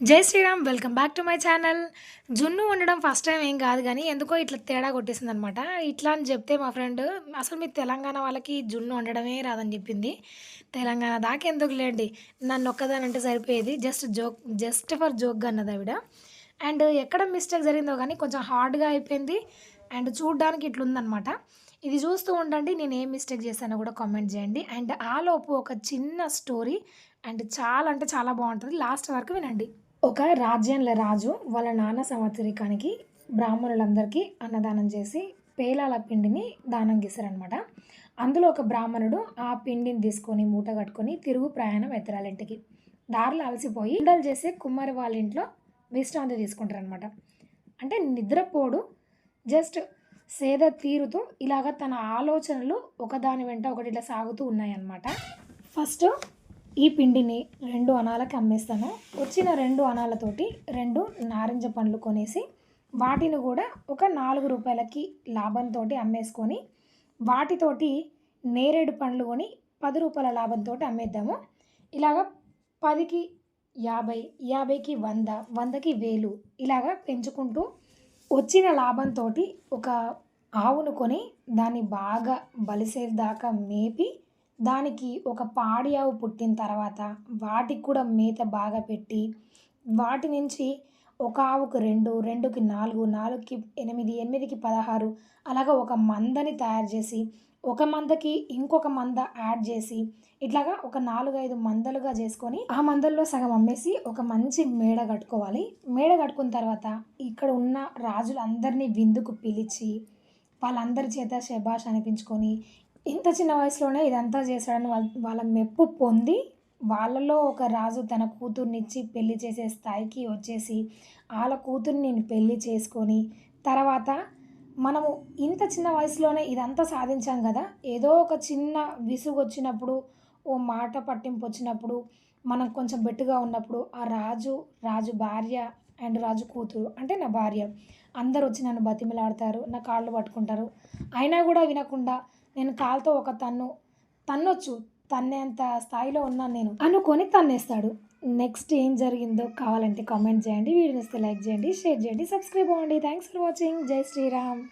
జై Shriram welcome back to my channel. జున్ను ఉండడం ఫస్ట్ టైం ఏం కాదు కానీ ఎందుకో ఇట్లా తేడా కొట్టేసింది అనమాట ఇట్లా అని చెప్తే మా ఫ్రెండ్ అసలు మీ తెలంగాణ వాళ్ళకి జున్ను వండడమే రాదని చెప్పింది. తెలంగాణ దాకా ఎందుకు లేండి నన్ను ఒక్కదానంటే సరిపోయేది. జస్ట్ జోక్ జస్ట్ ఫర్ జోక్గా అన్నది ఆవిడ. అండ్ ఎక్కడ మిస్టేక్ జరిగిందో కానీ కొంచెం హార్డ్గా అయిపోయింది. అండ్ చూడడానికి ఇట్లుందనమాట ఇది చూస్తూ ఉండండి నేను ఏం మిస్టేక్ చేశానో కూడా కామెంట్ చేయండి. అండ్ ఆలోపు ఒక చిన్న స్టోరీ అండ్ చాలా అంటే చాలా బాగుంటుంది. లాస్ట్ వరకు వినండి. ఒక రాజ్యంలో రాజు వాళ్ళ నాన్న సంవత్సరికానికి బ్రాహ్మణులందరికీ అన్నదానం చేసి పేలాల పిండిని దానం చేశారనమాట అందులో ఒక బ్రాహ్మణుడు ఆ పిండిని తీసుకొని మూట కట్టుకొని తిరుగు ప్రయాణం ఎత్తరాలి ఇంటికి దారిలో అలసిపోయి ఉండలు చేసే కుమ్మరి వాళ్ళ ఇంట్లో విశ్రాంతి తీసుకుంటారనమాట అంటే నిద్రపోడు జస్ట్ సేద తీరుతూ ఇలాగ తన ఆలోచనలు ఒకదాని వెంట ఒకటి ఇట్లా సాగుతూ ఉన్నాయన్నమాట. ఫస్ట్ ఈ పిండిని రెండు అనాలకి అమ్మేస్తాను. వచ్చిన రెండు అనాలతోటి రెండు నారింజ పండ్లు కొనేసి వాటిని కూడా ఒక నాలుగు రూపాయలకి లాభంతో అమ్మేసుకొని వాటితోటి నేరేడు పండ్లు కొని పది రూపాయల లాభంతో అమ్మేద్దాము. ఇలాగ పదికి యాభై యాభైకి వంద వందకి వేలు ఇలాగా పెంచుకుంటూ వచ్చిన లాభంతో ఒక ఆవును కొని దాన్ని బాగా బలిసేదాకా మేపి దానికి ఒక పాడి ఆవు పుట్టిన తర్వాత వాటికి కూడా మేత బాగా పెట్టి వాటి నుంచి ఒక ఆవుకు రెండు రెండుకి నాలుగు నాలుగుకి ఎనిమిది ఎనిమిదికి పదహారు. అలాగా ఒక మందని తయారు చేసి ఒక మందకి ఇంకొక మంద యాడ్ చేసి ఇట్లాగా ఒక నాలుగైదు మందలుగా చేసుకొని ఆ మందల్లో సగం అమ్మేసి ఒక మంచి మేడ కట్టుకోవాలి. మేడ కట్టుకున్న తర్వాత ఇక్కడ ఉన్న రాజులందరినీ విందుకు పిలిచి వాళ్ళందరి చేత శబాష్ అనిపించుకొని ఇంత చిన్న వయసులోనే ఇదంతా చేశాడని వాళ్ళ వాళ్ళ మెప్పు పొంది వాళ్ళలో ఒక రాజు తన కూతుర్నిచ్చి పెళ్ళి చేసే స్థాయికి వచ్చేసి వాళ్ళ కూతుర్ని నేను పెళ్ళి చేసుకొని తర్వాత మనము ఇంత చిన్న వయసులోనే ఇదంతా సాధించాం కదా. ఏదో ఒక చిన్న విసుగు వచ్చినప్పుడు ఓ మాట పట్టింపు వచ్చినప్పుడు మనం కొంచెం బెట్టుగా ఉన్నప్పుడు ఆ రాజు రాజు భార్య అండ్ రాజు కూతురు అంటే నా భార్య అందరు వచ్చి నన్ను బతిమిలాడతారు నా కాళ్ళు పట్టుకుంటారు. అయినా కూడా వినకుండా నేను కాలుతో ఒక తన్ను తన్నొచ్చు తన్నేంత స్థాయిలో ఉన్నాను నేను. అనుకొని తన్నేస్తాడు. నెక్స్ట్ ఏం జరిగిందో కావాలంటే కామెంట్ చేయండి వీడియో వస్తే లైక్ చేయండి షేర్ చేయండి సబ్స్క్రైబ్ అవ్వండి. Thanks for watching. జై శ్రీరామ్.